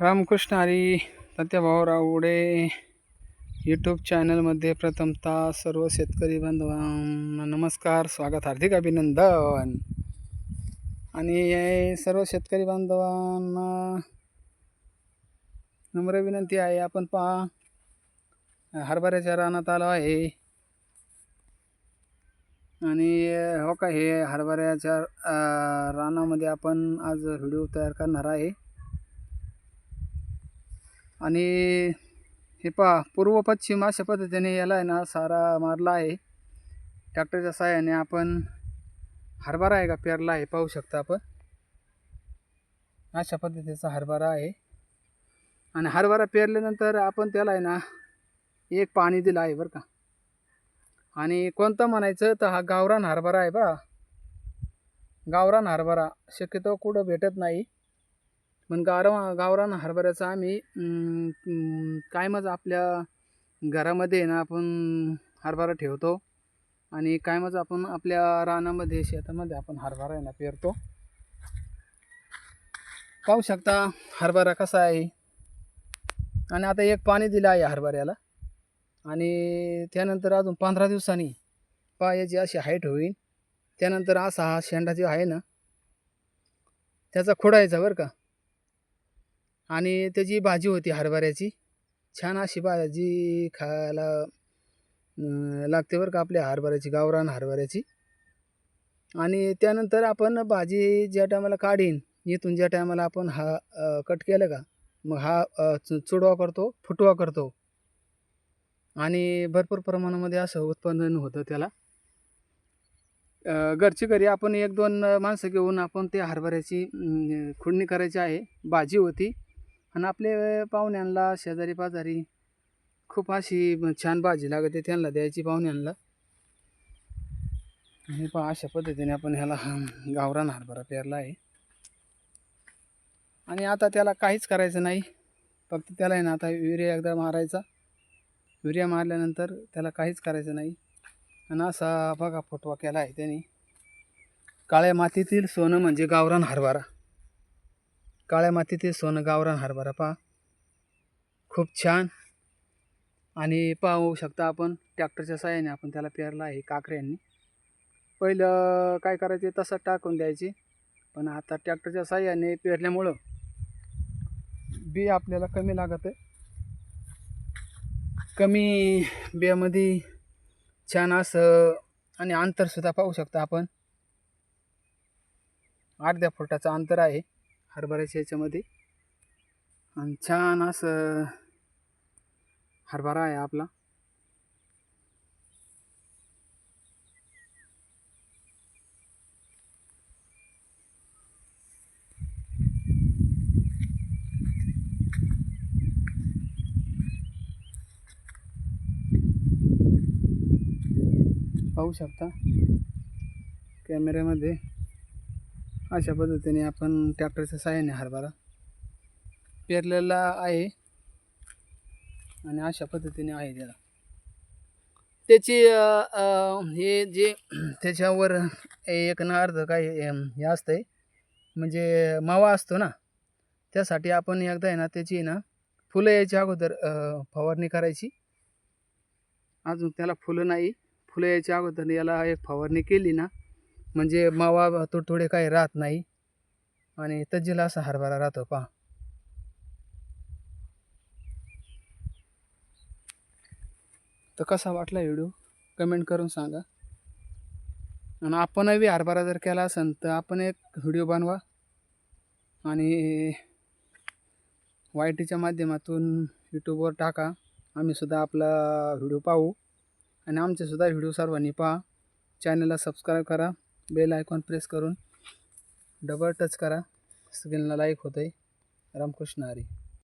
Ramakrishna Hari Bhaurao Ude YouTube चॅनलमध्ये प्रथमतः सर्व शेतकरी बांधवांना नमस्कार स्वागत हार्दिक अभिनंदन. आणि सर्व शेतकरी बांधवांना नम्र विनंती आहे आपण पहा हरभऱ्याच्या रानात आलो आहे. आणि हो का हे हरभऱ्याच्या रानामध्ये आपण आज व्हिडिओ तयार करणार आहे. आणि हे पहा पूर्व पश्चिम अशा पद्धतीने याला आहे ना सारा मारला आहे. ट्रॅक्टरच्या सहाय्याने आपण हरभरा आहे का पेरला आहे पाहू शकता आपण. अशा पद्धतीचा हरभरा आहे. आणि हरभरा पेरल्यानंतर आपण त्याला आहे ना एक पाणी दिलं आहे बरं का. आणि कोणतं म्हणायचं तर हा गावरान हरभरा आहे बा. गावरान हरभरा शक्यतो कुठं भेटत नाही. पण गारवा गावरान हरभऱ्याचा आम्ही कायमच आपल्या घरामध्ये आहे ना आपण हरभरा ठेवतो. आणि कायमच आपण आपल्या रानामध्ये शेतामध्ये आपण हरभरा आहे ना पेरतो. पाहू शकता हरभरा कसा आहे. आणि आता एक पाणी दिलं आहे हरभऱ्याला. आणि त्यानंतर अजून पंधरा दिवसांनी पायाची अशी हाईट होईल. त्यानंतर असा हा शेंडा जो आहे ना त्याचा खोडायचा बरं का. आणि त्याची भाजी होती हरभऱ्याची छान अशी भाजी खायला लागते बरं का आपल्या हरभऱ्याची गावरान हरभऱ्याची. आणि त्यानंतर आपण भाजी ज्या टायमाला काढीन इथून ज्या टायमाला आपण हा कट केलं का मग हा चु- चुडवा करतो फुटवा करतो. आणि भरपूर प्रमाणामध्ये असं उत्पादन होतं त्याला. घरची घरी आपण एक दोन माणसं घेऊन आपण ते हरभऱ्याची खुडणी करायची आहे. भाजी होती आणि आपले पाहुण्यांना शेजारी पाजारी खूप अशी छान भाजी लागते त्यांना द्यायची पाहुण्यांना. हे पहा अशा पद्धतीने आपण ह्याला गावरान हरभरा पेरला आहे. आणि आता त्याला काहीच करायचं नाही. फक्त त्याला आहे ना आता युरिया एकदा मारायचा. युरिया मारल्यानंतर त्याला काहीच करायचं नाही. आणि असा बघा फुटवा केला आहे त्याने. काळ्या मातीतील सोनं म्हणजे गावरान हरभरा काळ्या मातीतील सोनं गावरान हरभरा पहा. खूप छान. आणि पाहू शकता आपण ट्रॅक्टरच्या सहाय्याने आपण त्याला पेरला आहे काकऱ्यांनी पहिलं काय करायचे तसं टाकून द्यायचे. पण आता ट्रॅक्टरच्या सहाय्याने पेरल्यामुळं बी आपल्याला कमी लागत आहे कमी बियामध्ये छान असं आणि अंतरसुद्धा पाहू शकता आपण. अर्ध्या फुटाचं अंतर आहे. हरभऱ्याच्या याच्यामध्ये आणि छान असं हरभरा आहे आपला. पाहू शकता कॅमेऱ्यामध्ये. अशा पद्धतीने आपण ट्रॅक्टरच्या साहाय्याने हरभरा पेरलेला आहे. आणि अशा पद्धतीने आहे त्याला. त्याची हे जे त्याच्यावर एक ना अर्ध काय हे असतं आहे म्हणजे मावा असतो ना त्यासाठी आपण एकदा आहे ना त्याची ना फुलं यायच्या अगोदर फवारणी करायची. अजून त्याला फुलं नाही. फुलं यायच्या अगोदर याला एक फवारणी केली ना म्हणजे मावा थोडे काही राहत नाही. आणि तज्जीला असा हरभरा राहतो पहा. तर कसा वाटला व्हिडिओ? कमेंट करून सांगा. आणि आपणही हरभरा जर केला असेल तर आपण एक व्हिडिओ बनवा. आणि वाय टीच्या माध्यमातून यूट्यूबवर टाका. आम्हीसुद्धा आपला व्हिडिओ पाहू. आणि आमचेसुद्धा व्हिडिओ सर्वांनी पहा. चॅनलला सबस्क्राईब करा. बेल आयकॉन प्रेस करून डबल टच करा. स्क्रीनला लाईक होतं आहे रामकृष्ण हरी.